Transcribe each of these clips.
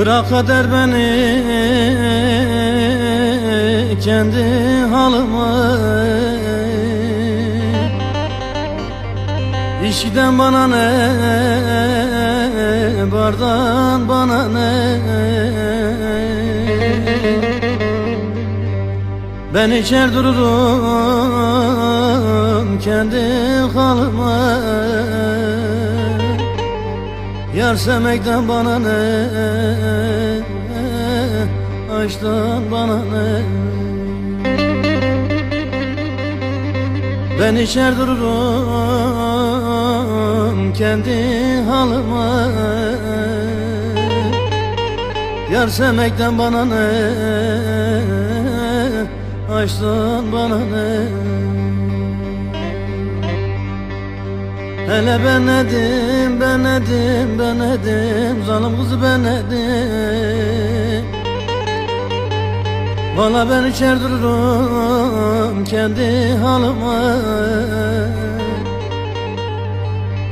Bırak kader beni kendi halıma İçkiden bana ne, bardan bana ne? Ben içer dururum kendi halıma Yar sevmekten bana ne? Aşktan bana ne? Ben içer dururum kendi halıma. Yar sevmekten bana ne? Aşktan bana ne Hele ben nedim, ben nedim, ben nedim Zalim kızı ben nedim Valla ben içer dururum kendi halıma.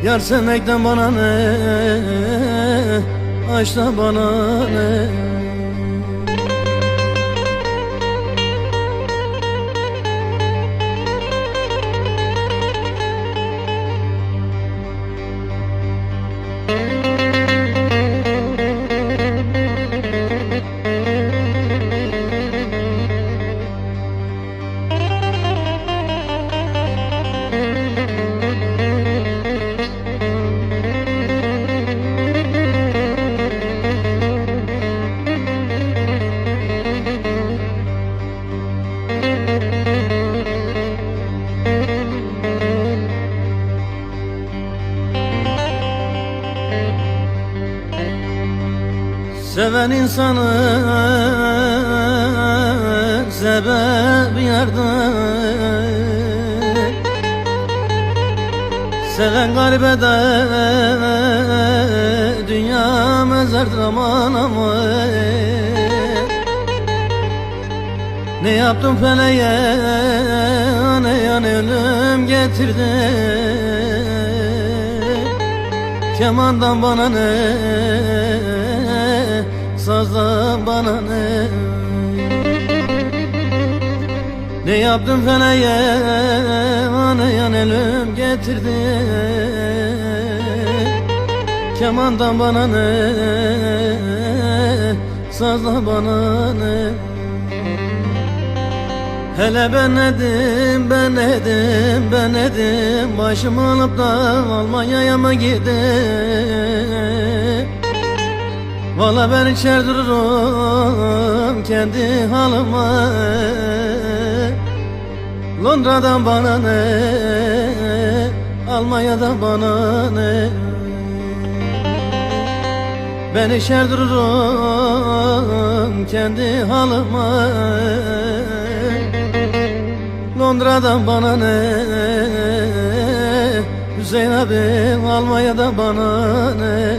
Yar sevmekten bana ne Aşktan bana ne Seven insanı sebep yardım Seven garibe de dünya mezardır aman aman Ne yaptım feleğe ne yan ölüm getirdi. Kemandan bana ne Sazdan bana ne? Ne yaptım feleğe Bana yan ölüm getirdi? Kemandan bana ne? Sazdan bana ne? Hele ben nedim, ben nedim, ben nedim Başımı alıp da Almanya'ya mı gidip Valla ben içer dururum kendi halıma. Londra'dan bana ne, Almanya'dan bana ne? Ben içer dururum kendi halıma. Londra'dan bana ne Hüseyin abi Almanya'dan bana ne